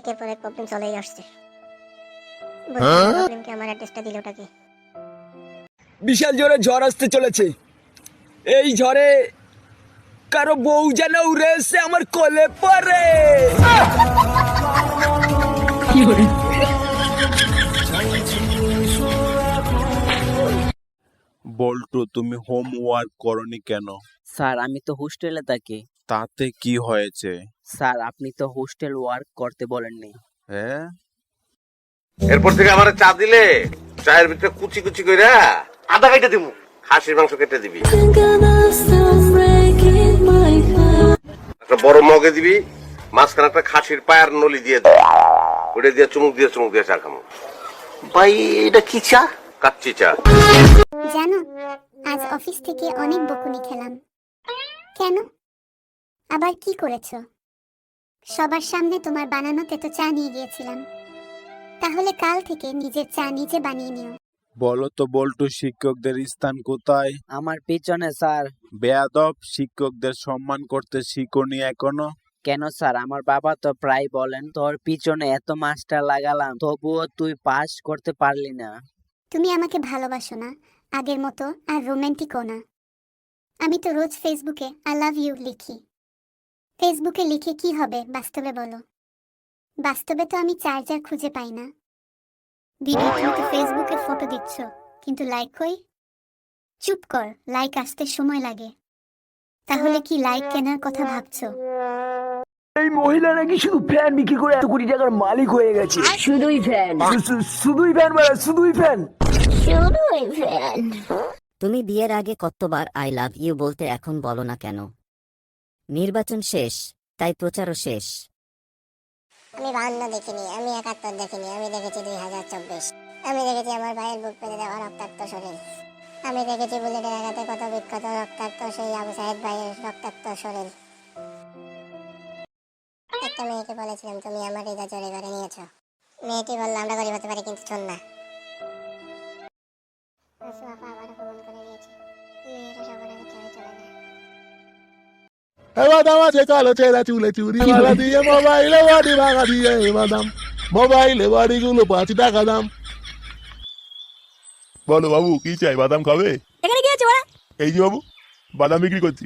একের পর এক প্রবলেম চলেই আসছে। প্রবলেমকে আমার অ্যাড্রেসটা দিল ওটাকে? বিশাল জোরে ঝড় আসতে চলেছে। এই ঝড়ে কারও বউ যেন উড়ে এসে আমার কোলে পড়ে। বল্টু তুমি হোমওয়ার্ক করনি কেন? স্যার আমি তো হোস্টেলে থাকি। তাতে কি হয়েছে? স্যার আপনি তো হোস্টেল ওয়ার্ক করতে বলেননি। হ্যাঁ? এরপর থেকে আমার চা দিলে চায়ের ভিতরে কুচি কুচি কইরা আদা কেটে দিবো খাসির মাংস কেটে দিবি। একটা বড় মগে দিবি মাঝখানে একটা খাসির পায়ের নলি দিয়ে দিবি। ওটা দিয়ে চুমুক দিয়ে চুমুক দিয়ে চা খামো। ভাই এটা কি চা? কাচ্চি চা। জানো আজ অফিস থেকে অনেক বকুনি খেলাম। কেন? আবার কি করেছ? সবার সামনে তোমার বানানো তেতো চা নিয়ে গিয়েছিলাম। তাহলে কাল থেকে নিজের চা নিজে বানিয়ে নিও। বলো তো বল্টু শিক্ষকদের স্থান কোথায়? আমার পিছনে স্যার। বেয়াদব শিক্ষকদের সম্মান করতে শিখনি এখনও? কেন স্যার? আমার বাবা তো প্রায় বলেন তোর পিছনে এত মাস্টার লাগালাম তবুও তুই পাস করতে পারলি না। তুমি আমাকে ভালোবাসো না আগের মতো আর রোমান্টিকও না। আমি তো রোজ ফেসবুকে আই লাভ ইউ লিখি। ফেসবুকে লিখে কি হবে বাস্তবে বলো। বাস্তবে তো আমি চার্জার খুঁজে পাই না। দিদি তুমি তো ফেসবুকে ফটো দিচ্ছ কিন্তু লাইক কই? চুপ কর লাইক আসতে সময় লাগে। তাহলে কি লাইক কেনার কথা ভাবছ? এই মহিলা নাকি শুধু ফ্যান বিক্রি করে এত কোটি টাকার মালিক হয়ে গেছে। শুধুই ফ্যান শুধুই ফ্যান মানে শুধুই ফ্যান তুমি বিয়ের আগে কতবার আই লাভ ইউ বলতে এখন বলো না কেন? নির্বাচন শেষ তাই প্রচারও শেষ। আমি বাহান্ন দেখিনি আমি একাত্তর দেখিনি আমি দেখেছি দুই হাজার চব্বিশ। আমি দেখেছি আমার ভাইয়ের বুক পেতে দেওয়া রক্তাক্ত শরীর। আমি দেখেছি বুলেটের আঘাতে কত বিক্ষত রক্তাক্ত সেই আবু সাহেদ ভাইয়ের রক্তাক্ত শরীর। একটা মেয়েকে বলেছিলাম তুমি আমার হৃদয় জোরে করে নিয়েছো। মেয়েটি বলল আমরা গরিব হতে পারি কিন্তু শোন না। আবার অপমান করে দিয়েছে মেয়েরা সবার আগে ছেড়ে চলে যায়। এবাদাম আছে কালো চেরা চুলে চুরি মালা দিয়ে মোবাইলে বাড়ি ভাঙা দিয়ে এবাদাম মোবাইলে বাড়িগুলো পাঁচ টাকা দাম। বলো বাবু কি চাই? বাদাম খাবে? এখানে কি আছে এই যে বাবু বাদাম বিক্রি করছি।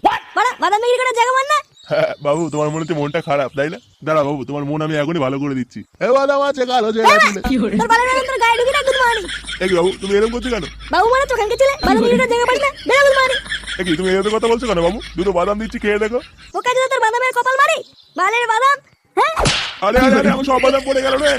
বাদাম বিক্রি করার জায়গা মান না হ্যাঁ, বাবু তোমার মনে হচ্ছে মনটা খারাপ তাই না? দাঁড়া বাবু তোমার মন আমি এখনই ভালো করে দিচ্ছি। এ কালো তোর তোর গায়ে ঢুকি না কি বাবু তুমি এরকম করছ কেন? বাবু মানে তো কালকে ছিলে। ভালো জায়গা না বেড়া কি তুমি এরকম কথা বলছো কেন বাবু? দুটো বাদাম দিচ্ছি খেয়ে দেখো। ও কাজে তোর বাদামের কপাল মারি। বালের বাদাম হ্যাঁ? আরে আরে আরে আমার সব বাদাম পড়ে গেল রে।